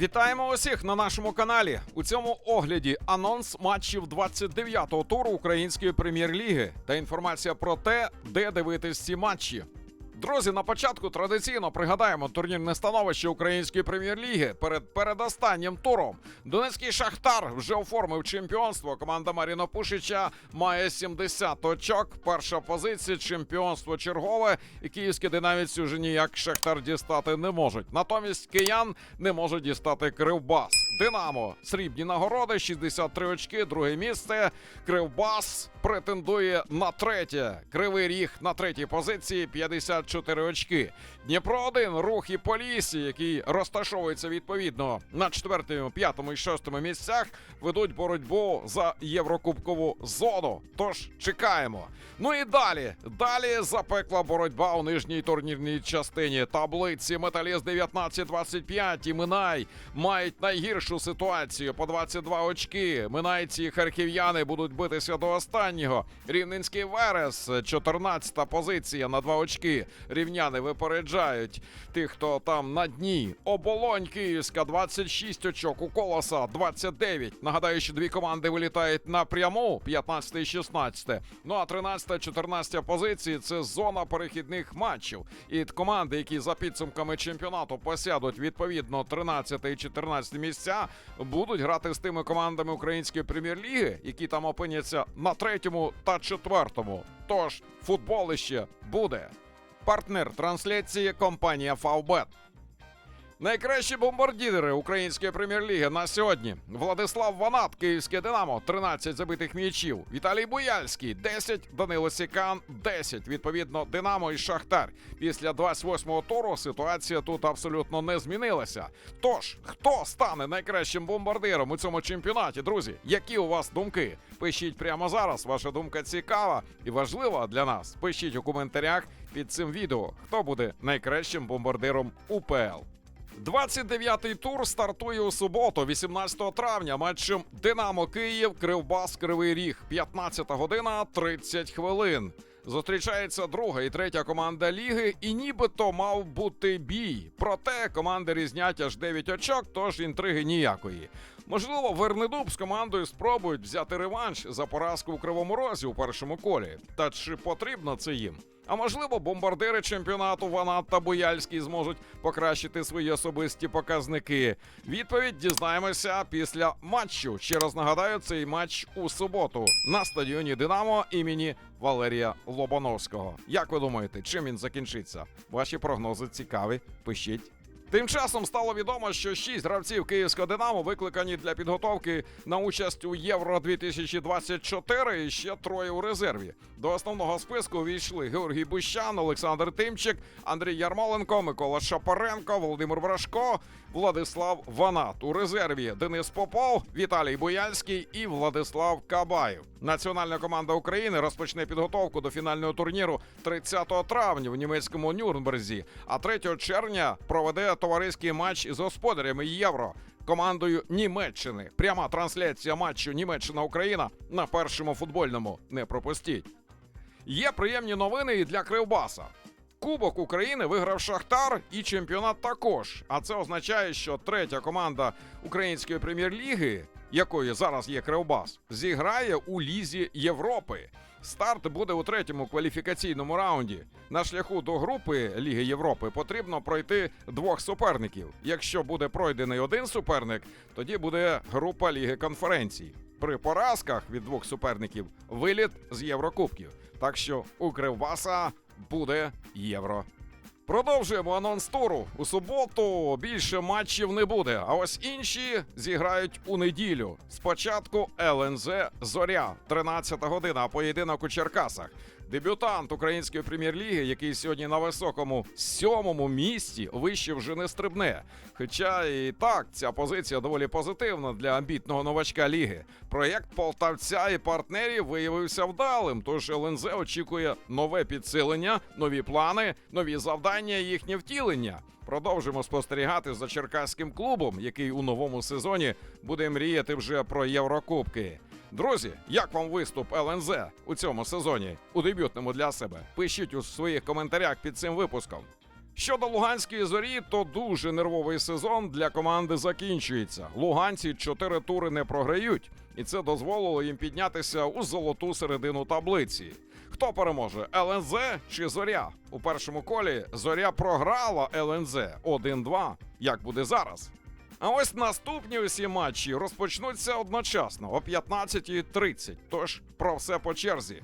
Вітаємо усіх на нашому каналі. У цьому огляді анонс матчів 29-го туру Української прем'єр-ліги та інформація про те, де дивитись ці матчі. Друзі, на початку традиційно пригадаємо турнірне становище Української прем'єр-ліги перед передостаннім туром. Донецький Шахтар вже оформив чемпіонство. Команда Маріно Пушича має 70 очок. Перша позиція чемпіонство чергове. І київські динаміці вже ніяк Шахтар дістати не можуть. Натомість киян не можуть дістати Кривбас. Динамо срібні нагороди, 63 очки. Друге місце. Кривбас претендує на третє. Кривий ріг на третій позиції 54 очки. Дніпро 1 рух і Полісі, який розташовується відповідно на четвертому, п'ятому і шостому місцях, ведуть боротьбу за єврокубкову зону. Тож чекаємо. Ну і далі. Далі запекла боротьба у нижній турнірній частині таблиці. Металіст 19-25 і Минай мають найгіршу ситуацію по 22 очки. Минайці і харків'яни будуть битися до останнього. Рівненський Верес, 14 позиція на 2 очки. Рівняни випереджають тих, хто там на дні. Оболонь Київська 26 очок. У колоса 29. Нагадаю, що дві команди вилітають напряму 15 і 16. Ну а 13-14 позиції це зона перехідних матчів. І команди, які за підсумками чемпіонату посядуть відповідно 13 і 14 місця, будуть грати з тими командами української прем'єр-ліги, які там опиняться на третьому та четвертому. Тож футболище буде. Партнер трансляції компанія Фавбет. Найкращі бомбардіри української прем'єр-ліги на сьогодні. Владислав Ванат, Київське Динамо, 13 забитих м'ячів. Віталій Буяльський, 10, Данило Сікан, 10. Відповідно, Динамо і Шахтар. Після 28-го туру ситуація тут абсолютно не змінилася. Тож, хто стане найкращим бомбардиром у цьому чемпіонаті, друзі? Які у вас думки? Пишіть прямо зараз. Ваша думка цікава і важлива для нас. Пишіть у коментарях під цим відео, хто буде найкращим бомбардиром УПЛ. 29-й тур стартує у суботу, 18 травня, матчем Динамо Київ, Кривбас, Кривий Ріг. 15 година 30 хвилин. Зустрічається друга і третя команда ліги, і нібито мав бути бій. Проте команди різнять аж 9 очок, тож інтриги ніякої. Можливо, Вернедуб з командою спробують взяти реванш за поразку у Кривому Розі у першому колі. Та чи потрібно це їм? А можливо, бомбардири чемпіонату Ванат та Буяльський зможуть покращити свої особисті показники. Відповідь дізнаємося після матчу. Ще раз нагадаю, цей матч у суботу на стадіоні Динамо імені Валерія Лобановського. Як ви думаєте, чим він закінчиться? Ваші прогнози цікаві. Пишіть. Тим часом стало відомо, що шість гравців київського Динамо викликані для підготовки на участь у Євро 2024 і ще троє у резерві. До основного списку увійшли Георгій Бущан, Олександр Тимчик, Андрій Ярмоленко, Микола Шапаренко, Володимир Брашко, Владислав Ванат. У резерві Денис Попов, Віталій Бояльський і Владислав Кабаєв. Національна команда України розпочне підготовку до фінального турніру 30 травня в німецькому Нюрнберзі, а 3 червня проведе товариський матч із господарями Євро. Командою Німеччини пряма трансляція матчу Німеччина-Україна на першому футбольному. Не пропустіть. Є приємні новини і для Кривбаса. Кубок України виграв Шахтар і чемпіонат також. А це означає, що третя команда української прем'єр-ліги, якою зараз є Кривбас, зіграє у Лізі Європи. Старт буде у третьому кваліфікаційному раунді. На шляху до групи Ліги Європи потрібно пройти двох суперників. Якщо буде пройдений один суперник, тоді буде група Ліги конференцій. При поразках від двох суперників виліт з Єврокубків. Так що у Кривбаса буде євро. Продовжуємо анонс туру. У суботу більше матчів не буде. А ось інші зіграють у неділю. Спочатку ЛНЗ Зоря, 13 година, поєдинок у Черкасах. Дебютант української прем'єр-ліги, який сьогодні на високому сьомому місці, вище вже не стрибне. Хоча і так ця позиція доволі позитивна для амбітного новачка ліги. Проєкт полтавця і партнерів виявився вдалим. Тож ЛНЗ очікує нове підсилення, нові плани, нові завдання і їхнє втілення. Продовжимо спостерігати за черкаським клубом, який у новому сезоні буде мріяти вже про Єврокубки. Друзі, як вам виступ ЛНЗ у цьому сезоні у дебютному для себе? Пишіть у своїх коментарях під цим випуском. Щодо Луганської зорі, то дуже нервовий сезон для команди закінчується. Луганці чотири тури не програють, і це дозволило їм піднятися у золоту середину таблиці. Хто переможе ЛНЗ чи Зоря? У першому колі Зоря програла ЛНЗ 1-2. Як буде зараз? А ось наступні усі матчі розпочнуться одночасно о 15.30. Тож про все по черзі.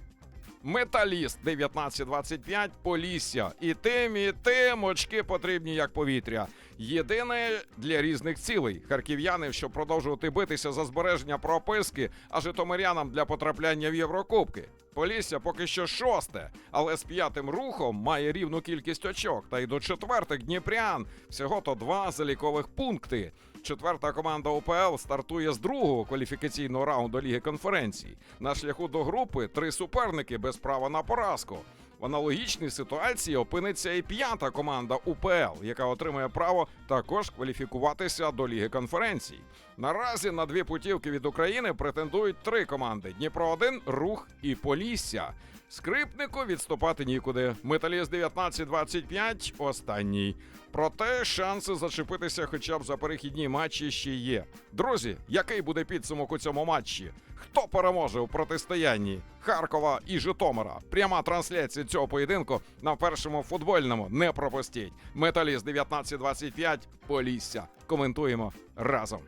Металіст 19-25, Полісся. І тим, і тим очки потрібні як повітря. Єдине для різних цілей. Харків'яни, щоб продовжувати битися за збереження прописки, а житомирянам для потрапляння в Єврокубки. Полісся поки що шосте, але з п'ятим рухом має рівну кількість очок. Та й до четвертих Дніпрян всього то два залікових пункти. Четверта команда УПЛ стартує з другого кваліфікаційного раунду Ліги конференцій. На шляху до групи три суперники без права на поразку. В аналогічній ситуації опиниться і п'ята команда УПЛ, яка отримує право також кваліфікуватися до Ліги конференцій. Наразі на дві путівки від України претендують три команди: Дніпро 1 Рух і Полісся. Скрипнику відступати нікуди. Металіст 19-25 останній. Проте шанси зачепитися хоча б за перехідні матчі ще є. Друзі, який буде підсумок у цьому матчі? Хто переможе у протистоянні Харкова і Житомира? Пряма трансляція цього поєдинку на першому футбольному. Не пропустіть. Металіст 19-25, Полісся. Коментуємо разом.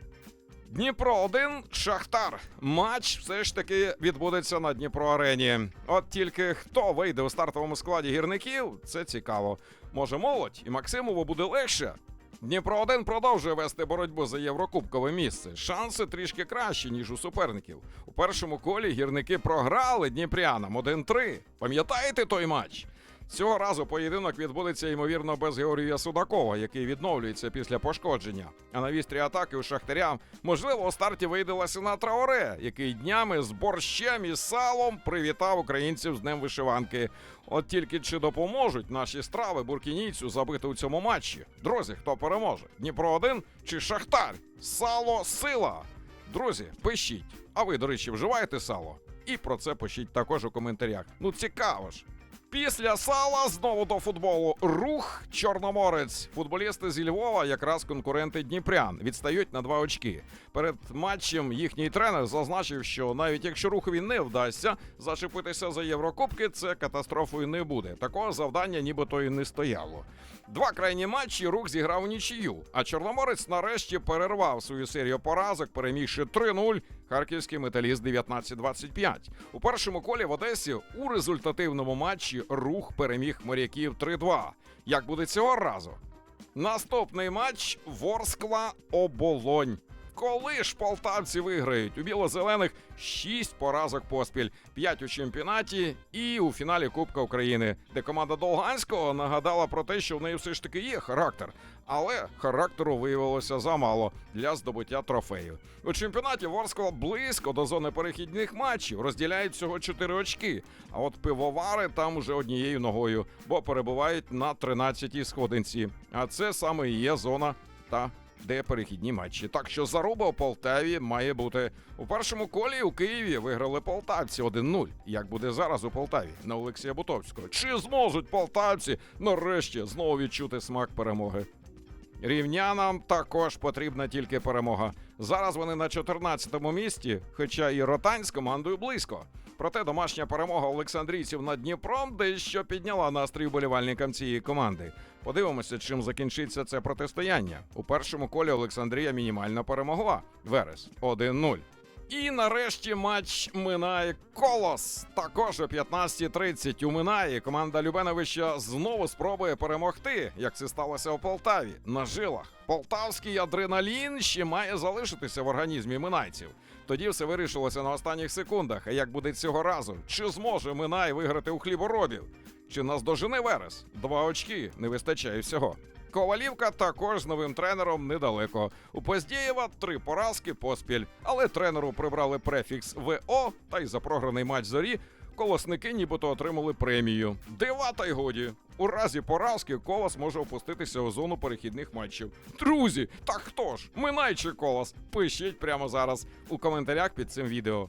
Дніпро 1 Шахтар. Матч все ж таки відбудеться на Дніпро Арені. От тільки хто вийде у стартовому складі гірників, це цікаво. Може, молодь і Максимову буде легше. Дніпро 1 продовжує вести боротьбу за єврокубкове місце. Шанси трішки кращі, ніж у суперників. У першому колі гірники програли дніпрянам 1-3. Пам'ятаєте той матч? Цього разу поєдинок відбудеться ймовірно без Георгія Судакова, який відновлюється після пошкодження. А на вістрі атаки у Шахтаря можливо у старті вийде Ласіна Траоре, який днями з борщем і салом привітав українців з Днем вишиванки. От тільки чи допоможуть наші страви буркінійцю забити у цьому матчі? Друзі, хто переможе? Дніпро 1 чи Шахтар? Сало сила. Друзі, пишіть. А ви, до речі, вживаєте сало? І про це пишіть також у коментарях. Ну цікаво ж. Після сала знову до футболу. Рух Чорноморець. Футболісти зі Львова, якраз конкуренти Дніпрян, відстають на два очки. Перед матчем їхній тренер зазначив, що навіть якщо рухові не вдасться зачепитися за Єврокубки, це катастрофою не буде. Такого завдання нібито і не стояло. Два крайні матчі рух зіграв у нічию, а Чорноморець нарешті перервав свою серію поразок, перемігши 3-0 харківський металіст 19-25. У першому колі в Одесі у результативному матчі рух переміг моряків 3-2. Як буде цього разу? Наступний матч Ворскла Оболонь. Коли ж полтавці виграють у біло-зелених 6 поразок поспіль, 5 у чемпіонаті і у фіналі Кубка України, де команда Долганського нагадала про те, що в неї все ж таки є характер, але характеру виявилося замало для здобуття трофею. У чемпіонаті Ворскла близько до зони перехідних матчів розділяють всього 4 очки. А от пивовари там уже однією ногою, бо перебувають на 13-й сходинці. А це саме і є зона та де перехідні матчі. Так що заруба у Полтаві має бути у першому колі у Києві. Виграли полтавці 1-0. Як буде зараз у Полтаві на Олексія Бутовського? Чи зможуть полтавці нарешті знову відчути смак перемоги? Рівнянам також потрібна тільки перемога. Зараз вони на 14-му місці, хоча і Ротань з командою близько. Проте домашня перемога Олександрійців над Дніпром дещо підняла настрій вболівальникам цієї команди. Подивимося, чим закінчиться це протистояння. У першому колі Олександрія мінімально перемогла. Верес 1-0. І нарешті матч минає колос. Також о 15.30 у Минаї команда Любеновича знову спробує перемогти, як це сталося у Полтаві. На жилах полтавський адреналін ще має залишитися в організмі минайців. Тоді все вирішилося на останніх секундах. А як буде цього разу? Чи зможе Минай виграти у хліборобів? Чи наздожене Верес? Два очки не вистачає всього. Ковалівка також з новим тренером недалеко. У Поздєєва три поразки поспіль, але тренеру прибрали префікс ВО та й за програний матч зорі. Колосники нібито отримали премію. Дива та й годі. У разі поразки колос може опуститися у зону перехідних матчів. Друзі, так хто ж? Минай чи колос? Пишіть прямо зараз у коментарях під цим відео.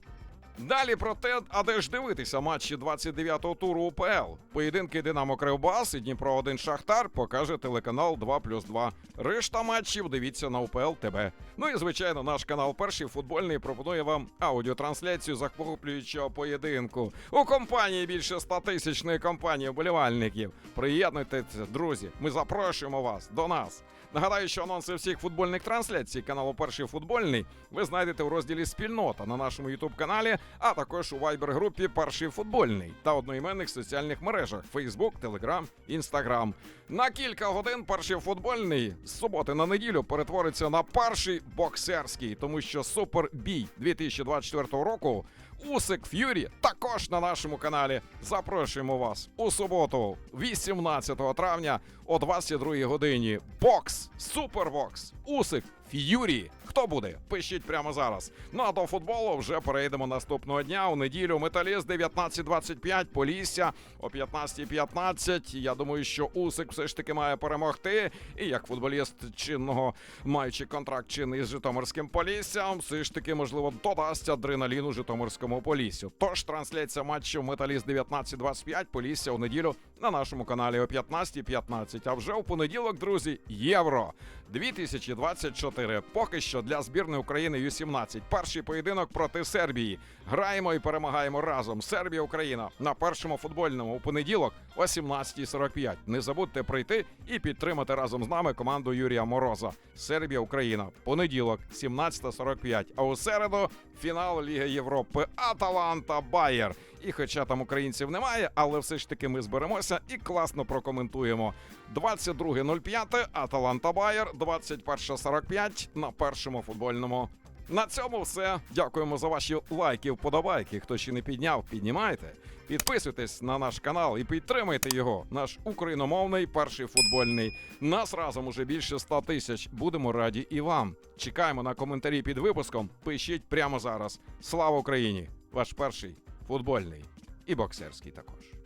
Далі про те, а де ж дивитися матчі 29-го туру УПЛ. Поєдинки Динамо Кривбас і Дніпро 1 Шахтар покаже телеканал 2 плюс 2. Решта матчів дивіться на УПЛ ТБ. Ну і звичайно, наш канал перший футбольний пропонує вам аудіотрансляцію захоплюючого поєдинку у компанії більше 100 тисячної компанії вболівальників. Приєднуйтеся, друзі. Ми запрошуємо вас до нас. Нагадаю, що анонси всіх футбольних трансляцій каналу Перший футбольний ви знайдете у розділі Спільнота на нашому Ютуб каналі, а також у вайбер-групі Перший футбольний та одноіменних соціальних мережах Facebook, Telegram, Instagram. На кілька годин перший футбольний з суботи на неділю перетвориться на перший боксерський, тому що супербій 2024 року. Усик Ф'юрі також на нашому каналі. Запрошуємо вас у суботу, 18 травня о 22 годині. Бокс, супербокс, Усик Ф'юрі. Хто буде? Пишіть прямо зараз. Ну а до футболу вже перейдемо наступного дня. У неділю Металіст 19.25, Полісся о 15.15. Я думаю, що Усик все ж таки має перемогти. І як футболіст чинного, маючи контракт чинний з Житомирським Поліссям, все ж таки можливо додасть адреналіну Житомирському Поліссю. Тож трансляція матчу Металіст 19.25, Полісся у неділю на нашому каналі о 15.15. А вже у понеділок, друзі, євро 2024. Поки що для збірної України Ю-17. Перший поєдинок проти Сербії. Граємо і перемагаємо разом. Сербія, Україна на першому футбольному у понеділок о 17.45. Не забудьте прийти і підтримати разом з нами команду Юрія Мороза. Сербія, Україна. Понеділок, 17.45. А у середу фінал Ліги Європи Аталанта Байер. І хоча там українців немає, але все ж таки ми зберемося і класно прокоментуємо. 22.05 Аталанта Байер, 21.45 на першому футбольному. На цьому все. Дякуємо за ваші лайки, вподобайки. Хто ще не підняв, піднімайте. Підписуйтесь на наш канал і підтримайте його. Наш україномовний перший футбольний. Нас разом уже більше 100 тисяч. Будемо раді і вам. Чекаємо на коментарі під випуском. Пишіть прямо зараз. Слава Україні! Ваш перший футбольний і боксерський також.